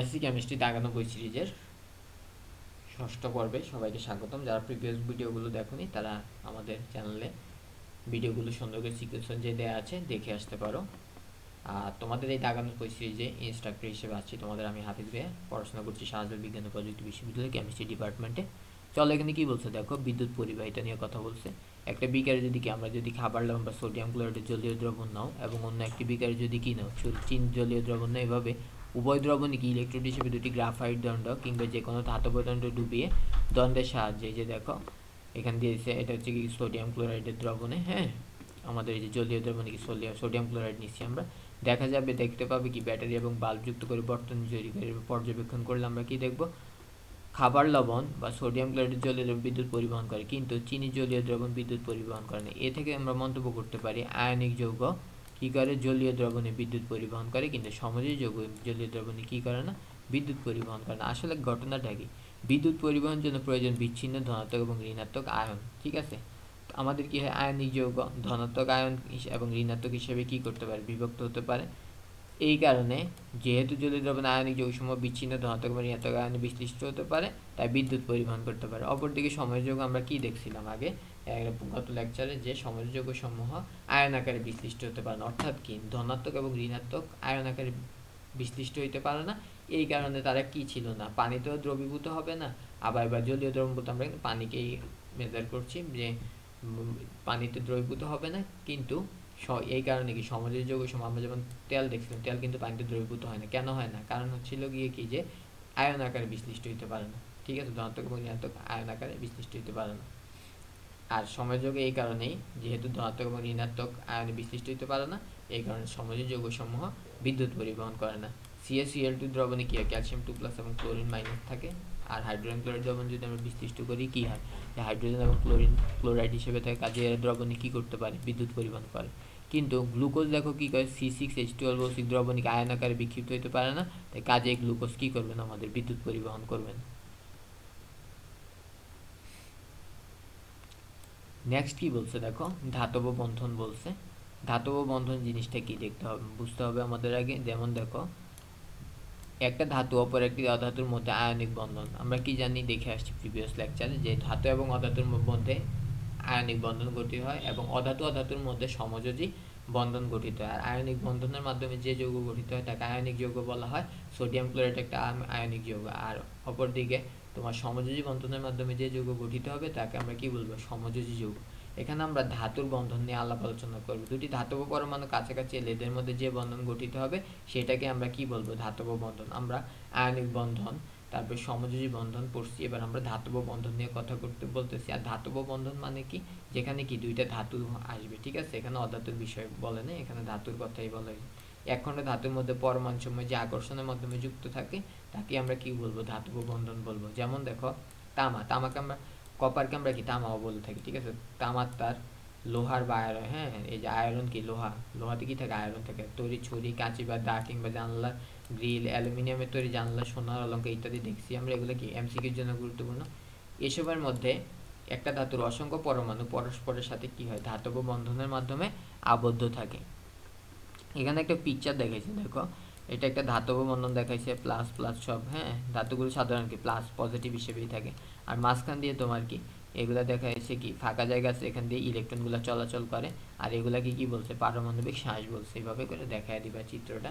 SC chemistry দাগানব্বই সিরিজের ষষ্ঠ পর্বে সবাইকে স্বাগতম। যারা প্রিভিয়াস ভিডিওগুলো দেখোনি, তারা আমাদের চ্যানেলে ভিডিওগুলো সুন্দর করে সিকুয়েন্স যে দেওয়া আছে, দেখে আসতে পারো। আর তোমাদের এই দাগানব্বই সিরিজে ইনস্ট্রাক্টর হিসেবে আছি। তোমাদের আমি হাফিজ ভাইয়া, পড়াশোনা করছি শাহজাদ বিজ্ঞান ও প্রযুক্তি বিশ্ববিদ্যালয় কেমিস্ট্রি ডিপার্টমেন্টে চলো এখানে কি বলছে? দেখো, বিদ্যুৎ পরিবাহিতা নিয়ে কথা বলছে। একটা বিকারে যদি কি, আমরা যদি খাবার লবণ বা সোডিয়াম ক্লোরাইডের জলীয় দ্রবণ নাও এবং অন্য একটি বিকারে যদি কি নাও চিন জলীয় দ্রবণ নাও, এভাবে উভয় দ্রবণই কি ইলেকট্রোড হিসেবে দুটি গ্রাফাইট দণ্ড কিংবা যে কোনো ধাতব দণ্ড ডুবিয়ে দ্বন্দ্বের সাহায্যে যে দেখো, এখান দিয়েছে এটা হচ্ছে কি সোডিয়াম ক্লোরাইডের দ্রবণে হ্যাঁ? আমাদের এই যে জলীয় দ্রবণে কি সোডিয়াম সোডিয়াম ক্লোরাইড নিচ্ছি আমরা। দেখা যাবে, দেখতে পাবে কি ব্যাটারি এবং বাল্বযুক্ত করে বর্তন তৈরি করে পর্যবেক্ষণ করলে আমরা কি দেখব? খাবার লবণ বা সোডিয়াম ক্লোরাইড জলীয় দ্রবণ বিদ্যুৎ পরিবহন করে, কিন্তু চিনি জলীয় দ্রবণ বিদ্যুৎ পরিবহন করে না। এ থেকে আমরা মন্তব্য করতে পারি, আয়নিক যৌগ কী করে? জলীয় দ্রবণে বিদ্যুৎ পরিবহন করে, কিন্তু সমাজে যোগ জলীয় দ্রবণে কী করে না? বিদ্যুৎ পরিবহন করে না। আসলে ঘটনাটা কি? বিদ্যুৎ পরিবহনের জন্য প্রয়োজন বিচ্ছিন্ন ধনাত্মক এবং ঋণাত্মক আয়ন, ঠিক আছে? আমাদের কী হয়? আয়নিক যৌগ, ধনাত্মক আয়ন এবং ঋণাত্মক হিসেবে কী করতে পারে? বিভক্ত হতে পারে। এই কারণে যেহেতু জলীয় দ্রবণ আয়নিক যৌগসমূহ বিচ্ছিন্ন, ধনাত্মক বা ঋণাত্মক আয়নে বিশ্লিষ্ট হতে পারে, তাই বিদ্যুৎ পরিবহন করতে পারে। অপরদিকে সমযোগ আমরা কি দেখছিলাম আগে? গত লেকচারে যে সমযোগ সমূহ আয়ন আকারে বিশ্লিষ্ট হতে পারে না, অর্থাৎ কি? ধনাত্মক এবং ঋণাত্মক আয়ন আকারে বিশ্লিষ্ট হইতে পারে না। এই কারণে তারা কি ছিল না? পানিতেও দ্রবীভূত হবে না। আবার এবার জলীয় দ্রবণ বলতে আমরা পানিকেই মেজার করছি যে পানিতে দ্রবীভূত হবে না। কিন্তু এই কারণে কি সমাজের যোগ সময় আমরা যেমন তেল দেখছিলাম, তেল কিন্তু পানিতে দ্রবীভূত হয় না। কেন হয় না? কারণ হচ্ছিল গিয়ে কি যে, আয়ন আকারে বিশ্লিষ্ট হতে পারে না। ঠিক আছে? ধনাত্মক এবং ঋণাত্মক আয়ন আকারে বিশ্লিষ্ট হতে পারে না। আর সমযোগে এই কারণেই, যেহেতু ধনাত্মক এবং ঋণাত্মক আয়নে বিশ্লিষ্ট হতে পারে না, এই কারণে সমাজের যৌগসমূহ বিদ্যুৎ পরিবহন করে না। সিএসিএল টু দ্রবণে কি হয়? ক্যালসিয়াম টু প্লাস এবং ক্লোরিন মাইনাস থাকে। আর হাইড্রোজেন ক্লোরাইড দ্রবণ যদি আমরা বিশ্লিষ্ট করি, কি হয়? যে হাইড্রোজেন এবং ক্লোরিন ক্লোরাইড হিসেবে থাকে। কাজে এরা দ্রবণে কী করতে পারে? বিদ্যুৎ পরিবহন করে। কিন্তু গ্লুকোজ দেখো কী করে? C six H twelve O six দ্রবণিক ion আকারে বিক্ষিপ্ত হতে পারে না? তাই কাজে গ্লুকোজ কী করবে না আমাদের বিদ্যুৎ পরিবহন করবে না নেক্সট কি বলছে দেখো? ধাতব বন্ধন বলছে। ধাতব বন্ধন জিনিসটা কি দেখতে হবে? বুঝতে হবে আমাদের আগে। যেমন দেখো একটা ধাতু, অপর একটি অধাতুর মধ্যে আয়নিক বন্ধন। আমরা কি জানি? দেখে আসছি প্রিভিয়াস লেকচারে যে ধাতু এবং অধাতুর মধ্যে আয়নিক বন্ধন গঠিত হয় এবং অধাতু অধাতুর মধ্যে সমযোজী বন্ধন গঠিত হয়। আর আয়নিক বন্ধনের মাধ্যমে যে যৌগ গঠিত হয় তাকে আয়নিক যৌগ বলা হয়। সোডিয়াম ক্লোরাইড একটা আয়নিক যৌগ। আর অপরদিকে তোমার সমযোজী বন্ধনের মাধ্যমে যে যৌগ গঠিত হবে তাকে আমরা কি বলব? সমযোজী যৌগ। এখানে আমরা ধাতুর বন্ধন নিয়ে আলাপ আলোচনা করব। দুটি ধাতব পরমাণু কাছাকাছি এলে এদের মধ্যে যে বন্ধন গঠিত হবে, সেটাকে আমরা কি বলব? ধাতব বন্ধন। আমরা আয়নিক বন্ধন, তারপর সমযোজী বন্ধন পড়ছি। এবার আমরা ধাতব বন্ধন নিয়ে কথা করতে বলতেছি। আর ধাতব বন্ধন মানে কি? যেখানে কি দুইটা ধাতু আসবে, ঠিক আছে? এখানে অধাতুর বিষয় বলে না এখানে ধাতুর কথাই বলা। হয়েছে এক খণ্ড ধাতুর মধ্যে পরমাণু সময় যে আকর্ষণের মাধ্যমে যুক্ত থাকে, তাকে আমরা কি বলব? ধাতব বন্ধন বলব। যেমন দেখো, তামা। তামাকে আমরা কপারকে আমরা কি তামাও বলে থাকি ঠিক আছে তামার তার লোহার বা আয়রন হ্যাঁ এই যে আয়রন কি লোহা লোহাতে কি থাকে আয়রন থাকে তৈরি ছুরি কাঁচি বা দা কিংবা জানলা গ্রিল অ্যালুমিনিয়ামের তৈরি জানলা সোনার অলঙ্কার ইত্যাদি দেখছি আমরা এগুলো কি এমসিকির জন্য গুরুত্বপূর্ণ এসবের মধ্যে একটা ধাতুর অসংখ্য পরমাণু পরস্পরের সাথে কি হয় ধাতব বন্ধনের মাধ্যমে আবদ্ধ থাকে। এখানে একটা পিকচার দেখাইছে, দেখো। এটা একটা ধাতব বন্ধন দেখাইছে প্লাস প্লাস সব হ্যাঁ? ধাতুগুলো সাধারণ কি? প্লাস পজিটিভ হিসেবেই থাকে। আর মাঝখান দিয়ে তোমার কি? এগুলা দেখা যাচ্ছে কি? ফাঁকা জায়গা আছে, এখান দিয়ে ইলেকট্রনগুলো চলাচল করে। আর এগুলাকে কি বলছে? পারমাণবিক শ্বাস বলছে। এইভাবে করে দেখায় দিবা চিত্রটা।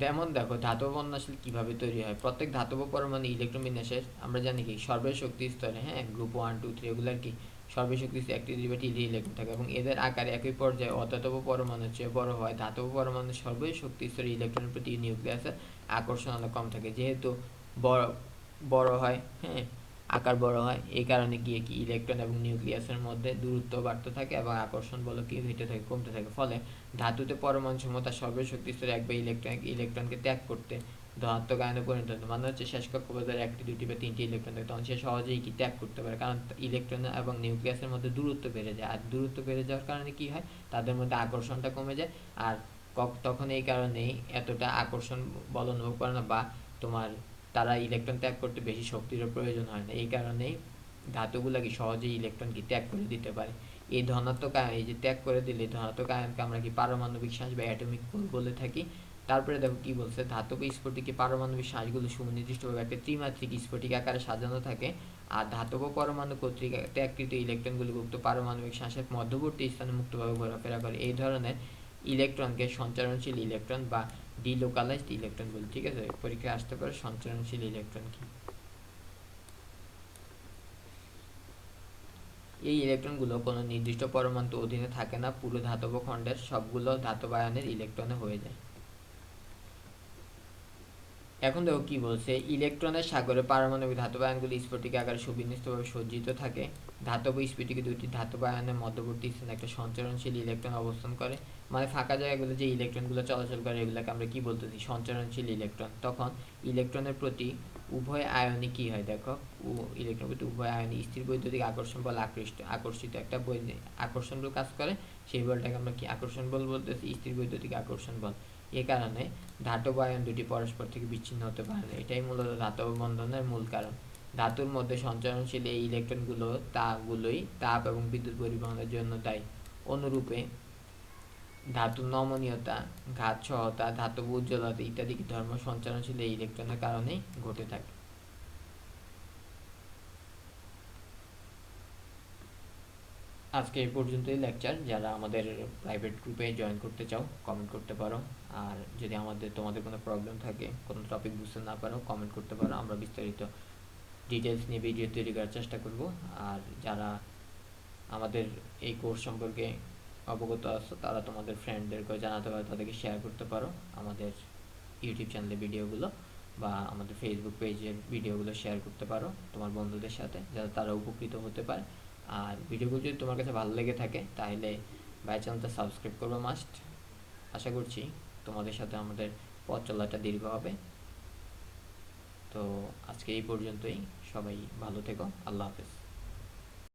যেমন দেখো, ধাতব আসলে কীভাবে তৈরি হয়? প্রত্যেক ধাতব পরমাণু ইলেকট্রন বিন্যাসের, আমরা জানি কি? সর্বের শক্তি স্তরে হ্যাঁ? গ্রুপ ওয়ান টু থ্রি এগুলার কি? সর্বশক্তি একটি ডেরিভেটিভ ইলেকট্রন থাকে এবং এদের আকার একই পর্যায়ে অধাতব পরমাণুর চেয়ে বড় হয়। ধাতব পরমাণু সর্বশক্তি স্তরে ইলেকট্রনের প্রতি নিউক্লিয়াসের আকর্ষণ অনেক কম থাকে। যেহেতু বড় বড় হয় হ্যাঁ আকার বড় হয়, এই কারণে গিয়ে কি ইলেকট্রন এবং নিউক্লিয়াসের মধ্যে দূরত্ব বাড়তে থাকে এবং আকর্ষণ বল কি হইতে থাকে, কমতে থাকে। ফলে ধাতুতে পরমাণু সমতা সর্বশক্তি স্তরে একবার ইলেকট্রন, ইলেকট্রনকে ত্যাগ করতে ধনাত্মক আয়নে পরিণত হতো। মানে হচ্ছে শেষ কক্ষপথের একটি, দুটি বা তিনটি ইলেকট্রন থাকে তখন সে সহজেই কি ত্যাগ করতে পারে। কারণ ইলেকট্রন এবং নিউক্লিয়াসের মধ্যে দূরত্ব বেড়ে যায়। আর দূরত্ব বেড়ে যাওয়ার কারণে কি হয়? তাদের মধ্যে আকর্ষণটা কমে যায়। আর তখন এই কারণেই এতটা আকর্ষণ বল অনুভব করে না বা তোমার তারা ইলেকট্রন ত্যাগ করতে বেশি শক্তিরও প্রয়োজন হয় না। এই কারণেই ধাতুগুলোকে সহজেই ইলেকট্রন কি ত্যাগ করে দিতে পারে। এই ধনাত্মক আয়ন এই যে ত্যাগ করে দিলে ধনাত্মক আয়নকে আমরা কি পারমাণবিক শ্বাস বা অ্যাটমিক বলে থাকি তারপরে দেখো কি বলছে, ধাতব স্ফটিকে পারমাণবিক শ্বাসগুলো সুনির্দিষ্টভাবে একটা ত্রিমাত্রিক স্ফটিক আকারে সাজানো থাকে আর ধাতব পরমাণু কর্তৃক ত্যাগকৃত ইলেকট্রনগুলো উক্ত পারমাণবিক শ্বাসের মধ্যবর্তী স্থানে মুক্তভাবে ঘোরাফেরা করে। এই ধরনের ইলেকট্রনকে সঞ্চারণশীল ইলেকট্রন বা ডিলোকালাইজড ইলেকট্রন বলে, ঠিক আছে? পরীক্ষায় আসতে পারে সঞ্চারণশীল ইলেকট্রন কি? এই ইলেকট্রনগুলো কোনো নির্দিষ্ট পরমাণু অধীনে থাকে না, পুরো ধাতব খণ্ডের সবগুলো ধাতব আয়নের ইলেকট্রনে হয়ে যায়। এখন দেখো কি বলছে, ইলেকট্রনের সাগরে পারমাণবিক ধাতব আয়নগুলি স্ফটিক আকারে সুবিন্যস্তভাবে সজ্জিত থাকে। ধাতব স্ফটিকে দুটি ধাতব আয়নের মধ্যবর্তী স্থানে একটা সঞ্চারণশীল ইলেকট্রন অবস্থান করে। মানে ফাঁকা জায়গাগুলো, যে ইলেকট্রনগুলো চলাচল করে, এগুলোকে আমরা কি বলতেছি? সঞ্চারণশীল ইলেকট্রন। তখন ইলেকট্রনের প্রতি উভয় আয়নে কি হয় দেখো? ইলেকট্রন প্রতি উভয় আয়নে স্থির বৈদ্যুতিক আকর্ষণ বল আকৃষ্ট, আকর্ষিত একটা আকর্ষণ বল কাজ করে। সেই বলটাকে আমরা কি আকর্ষণ বল বলতেছি? স্থির বৈদ্যুতিক আকর্ষণ বল। এ কারণে ধাতব আয়ন দুটি পরস্পর থেকে বিচ্ছিন্ন হতে পারে না। এটাই মূলত ধাতব বন্ধনের মূল কারণ। ধাতুর মধ্যে সঞ্চারণশীল এই ইলেকট্রনগুলো তাগুলোই তাপ এবং বিদ্যুৎ পরিবহনের জন্য দায়ী। অনুরূপে ধাতুর নমনীয়তা, ঘাত সহতা, ধাতব উজ্জ্বলতা ইত্যাদি ধর্ম সঞ্চারণশীল এই ইলেকট্রনের কারণেই ঘটে থাকে। আজকে এই পর্যন্তই লেকচার যারা আমাদের প্রাইভেট গ্রুপে জয়েন করতে চাও কমেন্ট করতে পারো। আর যদি আমাদের, তোমাদের কোনো প্রবলেম থাকে, কোনো টপিক বুঝতে না পারো কমেন্ট করতে পারো। আমরা বিস্তারিত ডিটেলস নিয়ে ভিডিও তৈরি করার চেষ্টা করব। আর যারা আমাদের এই কোর্স সম্পর্কে অবগত আছো, তারা তোমাদের ফ্রেন্ডদেরকে জানাতে পারো, তাদেরকে শেয়ার করতে পারো আমাদের ইউটিউব চ্যানেলে ভিডিওগুলো বা আমাদের ফেসবুক পেজের ভিডিওগুলো শেয়ার করতে পারো তোমার বন্ধুদের সাথে, যাতে তারা উপকৃত হতে পারে। আর ভিডিওগুলো যদি তোমার কাছে ভালো লেগে থাকে, তাহলে বাই চ্যানেলটা সাবস্ক্রাইব করবে মাস্ট আশা করছি তোমাদের সাথে আমাদের পথ চলাটা দীর্ঘ হবে। তো আজকে এই পর্যন্তই। সবাই ভালো থেকো। আল্লাহ হাফেজ।